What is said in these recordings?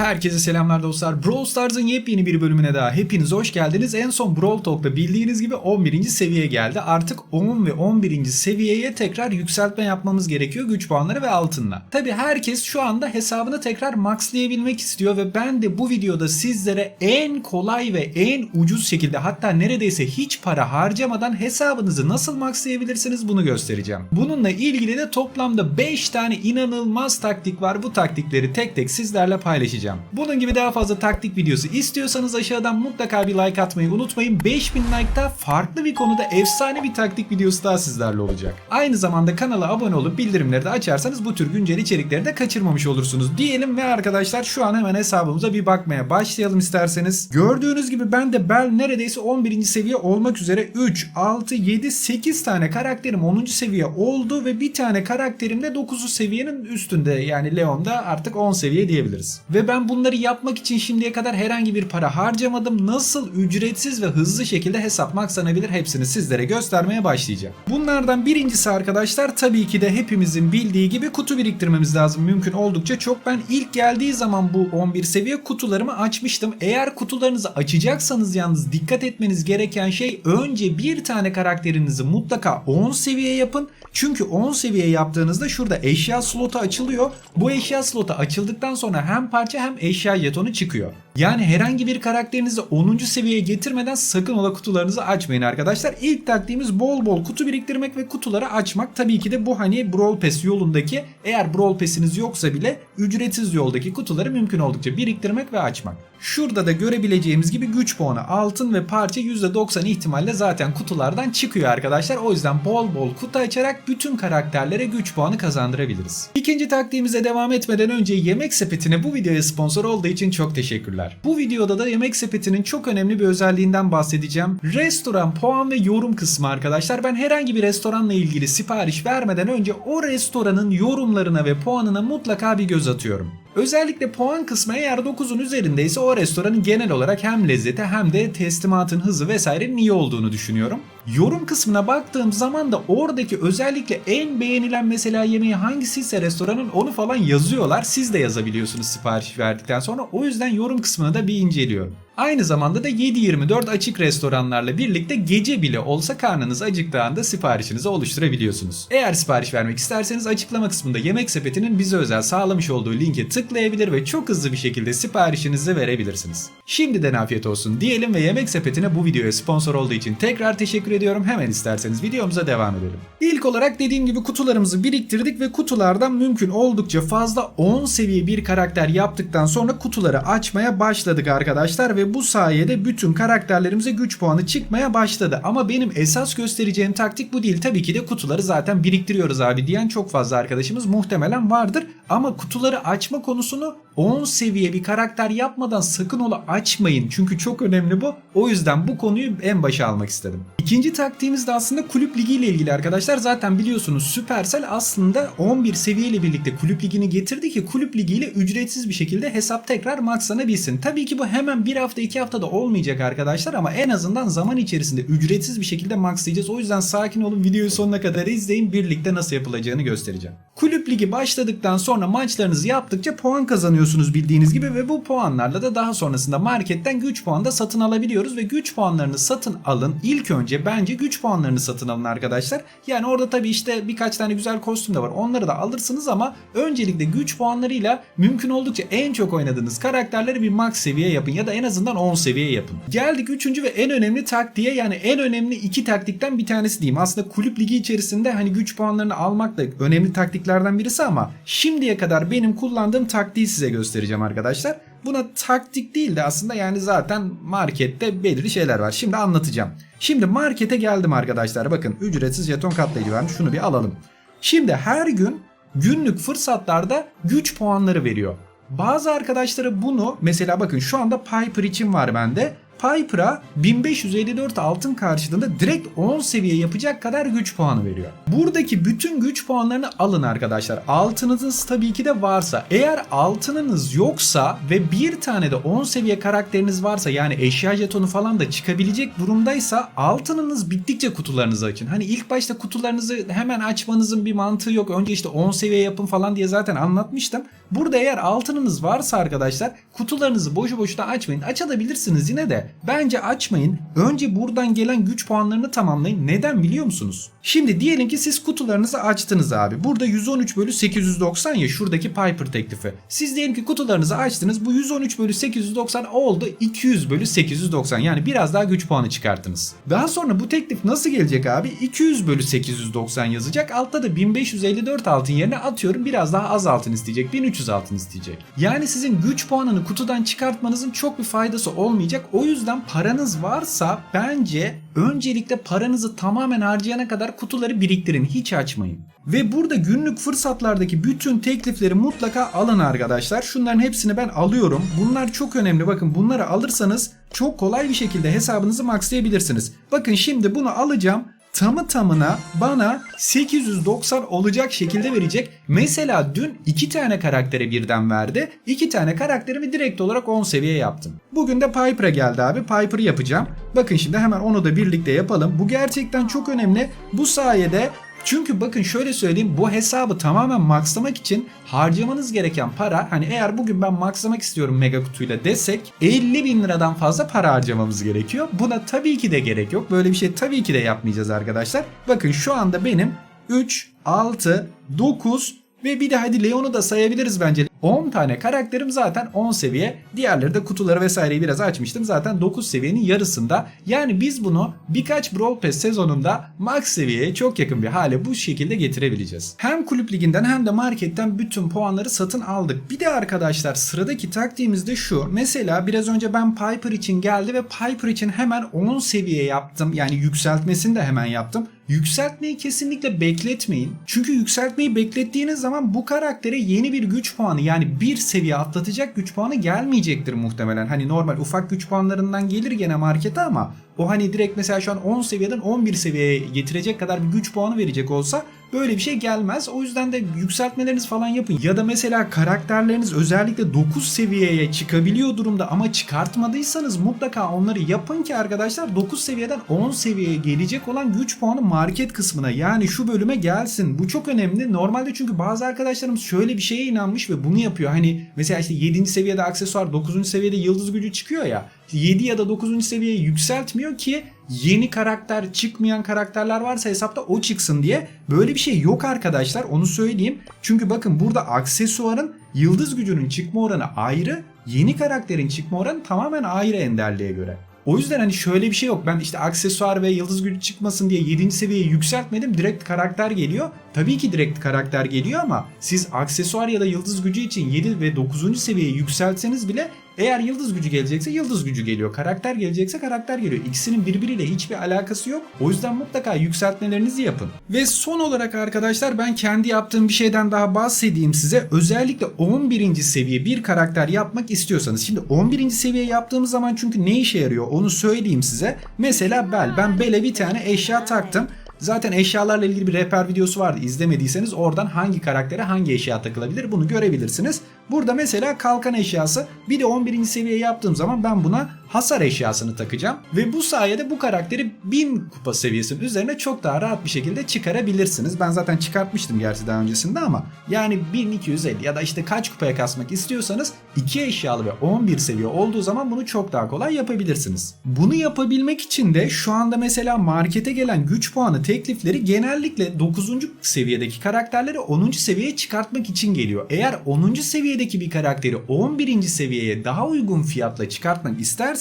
Herkese selamlar dostlar. Brawl Stars'ın yepyeni bir bölümüne daha hepiniz hoş geldiniz. En son Brawl Talk'ta bildiğiniz gibi 11. seviye geldi. Artık 10 ve 11. seviyeye tekrar yükseltme yapmamız gerekiyor güç puanları ve altınla. Tabi herkes şu anda hesabını tekrar maxlayabilmek istiyor ve ben de bu videoda sizlere en kolay ve en ucuz şekilde hatta neredeyse hiç para harcamadan hesabınızı nasıl maxlayabilirsiniz bunu göstereceğim. Bununla ilgili de toplamda 5 tane inanılmaz taktik var. Bu taktikleri tek tek sizlerle paylaşacağım. Bunun gibi daha fazla taktik videosu istiyorsanız aşağıdan mutlaka bir like atmayı unutmayın. 5000 like'ta farklı bir konuda efsane bir taktik videosu daha sizlerle olacak. Aynı zamanda kanala abone olup bildirimleri de açarsanız bu tür güncel içerikleri de kaçırmamış olursunuz diyelim ve arkadaşlar şu an hemen hesabımıza bir bakmaya başlayalım isterseniz. Gördüğünüz gibi ben de Bell neredeyse 11. seviye olmak üzere 3, 6, 7, 8 tane karakterim 10. seviye oldu ve bir tane karakterim de 9. seviyenin üstünde yani Leon'da artık 10 seviye diyebiliriz. Ve ben bunları yapmak için şimdiye kadar herhangi bir para harcamadım. Nasıl ücretsiz ve hızlı şekilde hesap maksanabilir hepsini sizlere göstermeye başlayacağım. Bunlardan birincisi arkadaşlar tabii ki de hepimizin bildiği gibi kutu biriktirmemiz lazım. Mümkün oldukça çok. Ben ilk geldiği zaman bu 11 seviye kutularımı açmıştım. Eğer kutularınızı açacaksanız yalnız dikkat etmeniz gereken şey önce bir tane karakterinizi mutlaka 10 seviye yapın. Çünkü 10 seviye yaptığınızda şurada eşya slotu açılıyor. Bu eşya slotu açıldıktan sonra hem parça hem eşya jetonu çıkıyor. Yani herhangi bir karakterinizi 10. seviyeye getirmeden sakın ola kutularınızı açmayın arkadaşlar. İlk taktiğimiz bol bol kutu biriktirmek ve kutuları açmak. Tabii ki de bu hani Brawl Pass yolundaki eğer Brawl Pass'iniz yoksa bile ücretsiz yoldaki kutuları mümkün oldukça biriktirmek ve açmak. Şurada da görebileceğimiz gibi güç puanı altın ve parça %90 ihtimalle zaten kutulardan çıkıyor arkadaşlar. O yüzden bol bol kutu açarak bütün karakterlere güç puanı kazandırabiliriz. İkinci taktiğimize devam etmeden önce Yemek Sepeti'ne bu videoya sponsor olduğu için çok teşekkürler. Bu videoda da Yemek Sepeti'nin çok önemli bir özelliğinden bahsedeceğim. Restoran puan ve yorum kısmı arkadaşlar. Ben herhangi bir restoranla ilgili sipariş vermeden önce o restoranın yorumlarına ve puanına mutlaka bir göz atıyorum. Özellikle puan kısmı eğer 9'un üzerindeyse o restoranın genel olarak hem lezzeti hem de teslimatın hızı vesairenin iyi olduğunu düşünüyorum. Yorum kısmına baktığım zaman da oradaki özellikle en beğenilen mesela yemeği hangisiyse restoranın onu falan yazıyorlar. Siz de yazabiliyorsunuz sipariş verdikten sonra. O yüzden yorum kısmını da bir inceliyorum. Aynı zamanda da 7-24 açık restoranlarla birlikte gece bile olsa karnınız acıktığında siparişinizi oluşturabiliyorsunuz. Eğer sipariş vermek isterseniz açıklama kısmında yemek sepetinin bize özel sağlamış olduğu linke tıklayabilir ve çok hızlı bir şekilde siparişinizi verebilirsiniz. Şimdiden afiyet olsun diyelim ve yemek sepetine bu videoya sponsor olduğu için tekrar teşekkür ediyorum. Hemen isterseniz videomuza devam edelim. İlk olarak dediğim gibi kutularımızı biriktirdik ve kutulardan mümkün oldukça fazla 10 seviye bir karakter yaptıktan sonra kutuları açmaya başladık arkadaşlar ve bu sayede bütün karakterlerimize güç puanı çıkmaya başladı. Ama benim esas göstereceğim taktik bu değil. Tabii ki de kutuları zaten biriktiriyoruz abi diyen çok fazla arkadaşımız muhtemelen vardır. Ama kutuları açma konusunu 10 seviye bir karakter yapmadan sakın ola açmayın. Çünkü çok önemli bu. O yüzden bu konuyu en başa almak istedim. İkinci taktiğimiz de aslında kulüp ligi ile ilgili arkadaşlar. Zaten biliyorsunuz Supercell aslında 11 seviye ile birlikte kulüp ligini getirdi ki kulüp ligiyle ücretsiz bir şekilde hesap tekrar maxlanabilsin. Tabii ki bu hemen bir hafta iki haftada olmayacak arkadaşlar ama en azından zaman içerisinde ücretsiz bir şekilde maxlayacağız. O yüzden sakin olun videoyu sonuna kadar izleyin birlikte nasıl yapılacağını göstereceğim. Kulüp ligi başladıktan sonra maçlarınızı yaptıkça puan kazanıyorsunuz bildiğiniz gibi ve bu puanlarla da daha sonrasında marketten güç puanı da satın alabiliyoruz ve güç puanlarını satın alın. İlk önce bence güç puanlarını satın alın arkadaşlar. Yani orada tabii işte birkaç tane güzel kostüm de var. Onları da alırsınız ama öncelikle güç puanlarıyla mümkün oldukça en çok oynadığınız karakterleri bir max seviye yapın ya da en azından 10 seviye yapın. Geldik 3. ve en önemli taktiğe yani en önemli iki taktikten bir tanesi diyeyim. Aslında kulüp ligi içerisinde hani güç puanlarını almak da önemli taktiklerden birisi ama şimdiye kadar benim kullandığım taktiği size göstereceğim arkadaşlar. Buna taktik değil de aslında yani zaten markette belirli şeyler var. Şimdi anlatacağım. Şimdi markete geldim arkadaşlar. Bakın ücretsiz jeton katlayıcı varmış. Şunu bir alalım. Şimdi her gün günlük fırsatlarda güç puanları veriyor. Bazı arkadaşları bunu mesela bakın şu anda Piper için var bende. Piper'a 1554 altın karşılığında direkt 10 seviye yapacak kadar güç puanı veriyor. Buradaki bütün güç puanlarını alın arkadaşlar. Altınınız tabii ki de varsa. Eğer altınınız yoksa ve bir tane de 10 seviye karakteriniz varsa yani eşya jetonu falan da çıkabilecek durumdaysa altınınız bittikçe kutularınızı açın. Hani ilk başta kutularınızı hemen açmanızın bir mantığı yok. Önce işte 10 seviye yapın falan diye zaten anlatmıştım. Burada eğer altınınız varsa arkadaşlar kutularınızı boşu boşuna açmayın. Açabilirsiniz yine de. Bence açmayın. Önce buradan gelen güç puanlarını tamamlayın. Neden biliyor musunuz? Şimdi diyelim ki siz kutularınızı açtınız abi. Burada 113 bölü 890 ya şuradaki Piper teklifi. Siz diyelim ki kutularınızı açtınız. Bu 113 bölü 890 oldu 200 bölü 890. Yani biraz daha güç puanı çıkarttınız. Daha sonra bu teklif nasıl gelecek abi? 200 bölü 890 yazacak. Altta da 1554 altın yerine atıyorum biraz daha az altın isteyecek. 1300 altın isteyecek. Yani sizin güç puanını kutudan çıkartmanızın çok bir faydası olmayacak. O yüzden paranız varsa bence öncelikle paranızı tamamen harcayana kadar kutuları biriktirin. Hiç açmayın. Ve burada günlük fırsatlardaki bütün teklifleri mutlaka alın arkadaşlar. Şunların hepsini ben alıyorum. Bunlar çok önemli. Bakın bunları alırsanız çok kolay bir şekilde hesabınızı maxlayabilirsiniz. Bakın şimdi bunu alacağım tamı tamına bana 890 olacak şekilde verecek. Mesela dün 2 tane karaktere birden verdi. 2 tane karakterimi direkt olarak 10 seviye yaptım. Bugün de Piper'a geldi abi. Piper'ı yapacağım. Bakın şimdi hemen onu da birlikte yapalım. Bu gerçekten çok önemli. Bu sayede çünkü bakın şöyle söyleyeyim bu hesabı tamamen maxlamak için harcamanız gereken para hani eğer bugün ben maxlamak istiyorum mega kutuyla desek 50 bin liradan fazla para harcamamız gerekiyor. Buna tabii ki de gerek yok. Böyle bir şey tabii ki de yapmayacağız arkadaşlar. Bakın şu anda benim 3, 6, 9 ve bir de hadi Leon'u da sayabiliriz bence. 10 tane karakterim zaten 10 seviye. Diğerleri de kutuları vesaireyi biraz açmıştım. Zaten 9 seviyenin yarısında. Yani biz bunu birkaç Brawl Pass sezonunda max seviyeye çok yakın bir hale bu şekilde getirebileceğiz. Hem kulüp liginden hem de marketten bütün puanları satın aldık. Bir de arkadaşlar sıradaki taktiğimiz de şu. Mesela biraz önce ben Piper için geldi ve Piper için hemen 10 seviye yaptım. Yani yükseltmesini de hemen yaptım. Yükseltmeyi kesinlikle bekletmeyin. Çünkü yükseltmeyi beklettiğiniz zaman bu karaktere yeni bir güç puanı yani bir seviye atlatacak güç puanı gelmeyecektir muhtemelen. Hani normal ufak güç puanlarından gelir gene markete ama o hani direkt mesela şu an 10 seviyeden 11 seviyeye getirecek kadar bir güç puanı verecek olsa böyle bir şey gelmez. O yüzden de yükseltmeleriniz falan yapın. Ya da mesela karakterleriniz özellikle 9 seviyeye çıkabiliyor durumda ama çıkartmadıysanız mutlaka onları yapın ki arkadaşlar 9 seviyeden 10 seviyeye gelecek olan güç puanı market kısmına yani şu bölüme gelsin. Bu çok önemli. Normalde çünkü bazı arkadaşlarımız şöyle bir şeye inanmış ve bunu yapıyor. Hani mesela işte 7. seviyede aksesuar 9. seviyede yıldız gücü çıkıyor ya. 7 ya da 9. seviyeye yükseltmiyor ki yeni karakter çıkmayan karakterler varsa hesapta o çıksın diye. Böyle bir şey yok arkadaşlar onu söyleyeyim. Çünkü bakın burada aksesuarın yıldız gücünün çıkma oranı ayrı. Yeni karakterin çıkma oranı tamamen ayrı enderliğe göre. O yüzden hani şöyle bir şey yok. Ben işte aksesuar ve yıldız gücü çıkmasın diye 7. seviyeye yükseltmedim. Direkt karakter geliyor. Tabii ki direkt karakter geliyor ama siz aksesuar ya da yıldız gücü için 7 ve 9. seviyeye yükseltseniz bile eğer yıldız gücü gelecekse yıldız gücü geliyor. Karakter gelecekse karakter geliyor. İkisinin birbiriyle hiçbir alakası yok. O yüzden mutlaka yükseltmelerinizi yapın. Ve son olarak arkadaşlar ben kendi yaptığım bir şeyden daha bahsedeyim size. Özellikle 11. seviye bir karakter yapmak istiyorsanız. Şimdi 11. seviye yaptığımız zaman çünkü ne işe yarıyor onu söyleyeyim size. Mesela Bel. Ben Bel'e bir tane eşya taktım. Zaten eşyalarla ilgili bir rehber videosu vardı. İzlemediyseniz oradan hangi karaktere hangi eşya takılabilir bunu görebilirsiniz. Burada mesela kalkan eşyası bir de 11. seviye yaptığım zaman ben buna hasar eşyasını takacağım. Ve bu sayede bu karakteri 1000 kupa seviyesinin üzerine çok daha rahat bir şekilde çıkarabilirsiniz. Ben zaten çıkartmıştım gerçi daha öncesinde ama yani 1250 ya da işte kaç kupaya kasmak istiyorsanız 2 eşyalı ve 11 seviye olduğu zaman bunu çok daha kolay yapabilirsiniz. Bunu yapabilmek için de şu anda mesela markete gelen güç puanı teklifleri genellikle 9. seviyedeki karakterleri 10. seviyeye çıkartmak için geliyor. Eğer 10. seviyedeki bir karakteri 11. seviyeye daha uygun fiyatla çıkartmak isterseniz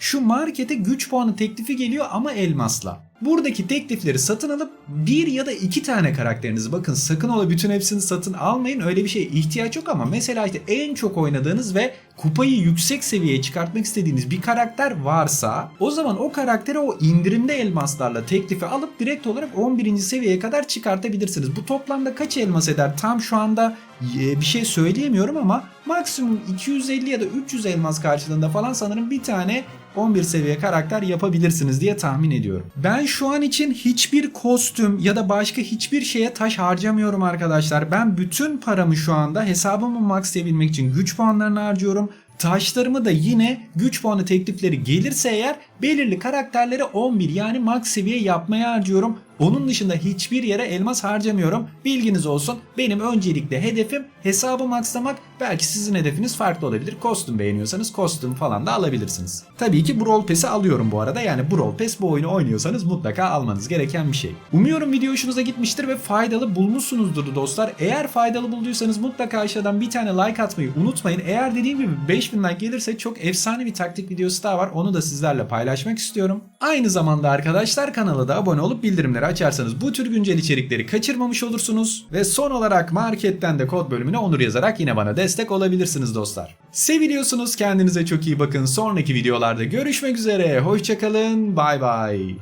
şu markete güç puanı teklifi geliyor ama elmasla. Buradaki teklifleri satın alıp bir ya da iki tane karakterinizi bakın sakın ola bütün hepsini satın almayın öyle bir şeye ihtiyaç yok ama mesela işte en çok oynadığınız ve kupayı yüksek seviyeye çıkartmak istediğiniz bir karakter varsa o zaman o karakteri o indirimde elmaslarla teklifi alıp direkt olarak 11. seviyeye kadar çıkartabilirsiniz. Bu toplamda kaç elmas eder? Tam şu anda e, bir şey söyleyemiyorum ama maksimum 250 ya da 300 elmas karşılığında falan sanırım bir tane 11 seviye karakter yapabilirsiniz diye tahmin ediyorum. Ben şu an için hiçbir kostüm ya da başka hiçbir şeye taş harcamıyorum arkadaşlar. Ben bütün paramı şu anda hesabımı maxlayabilmek için güç puanlarını harcıyorum. Taşlarımı da yine güç puanı teklifleri gelirse eğer belirli karakterleri 11 yani max seviye yapmaya harcıyorum. Onun dışında hiçbir yere elmas harcamıyorum. Bilginiz olsun. Benim öncelikle hedefim hesabı maxlamak. Belki sizin hedefiniz farklı olabilir. Kostüm beğeniyorsanız kostüm falan da alabilirsiniz. Tabii ki Brawl Pass'i alıyorum bu arada. Yani Brawl Pass bu oyunu oynuyorsanız mutlaka almanız gereken bir şey. Umuyorum video hoşunuza gitmiştir ve faydalı bulmuşsunuzdur dostlar. Eğer faydalı bulduysanız mutlaka aşağıdan bir tane like atmayı unutmayın. Eğer dediğim gibi 5000 like gelirse çok efsane bir taktik videosu daha var. Onu da sizlerle paylaşmak istiyorum. Aynı zamanda arkadaşlar kanala da abone olup bildirimleri açarsanız bu tür güncel içerikleri kaçırmamış olursunuz. Ve son olarak marketten de kod bölümüne onur yazarak yine bana destek olabilirsiniz dostlar. Seviliyorsunuz kendinize çok iyi bakın. Sonraki videolarda görüşmek üzere. Hoşçakalın. Bay bay.